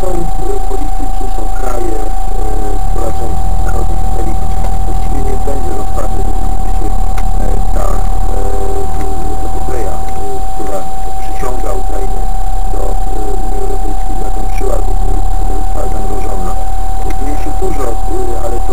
Trójstąd e, policji przyszło kraje zwracają narodów stolicy. Właściwie nie będzie rozprawy, gdy się e, ta e, epopeja, która przyciąga Ukrainę do Unii Europejskiej zakończyła, została zagrożona. Dzieje się dużo, ale to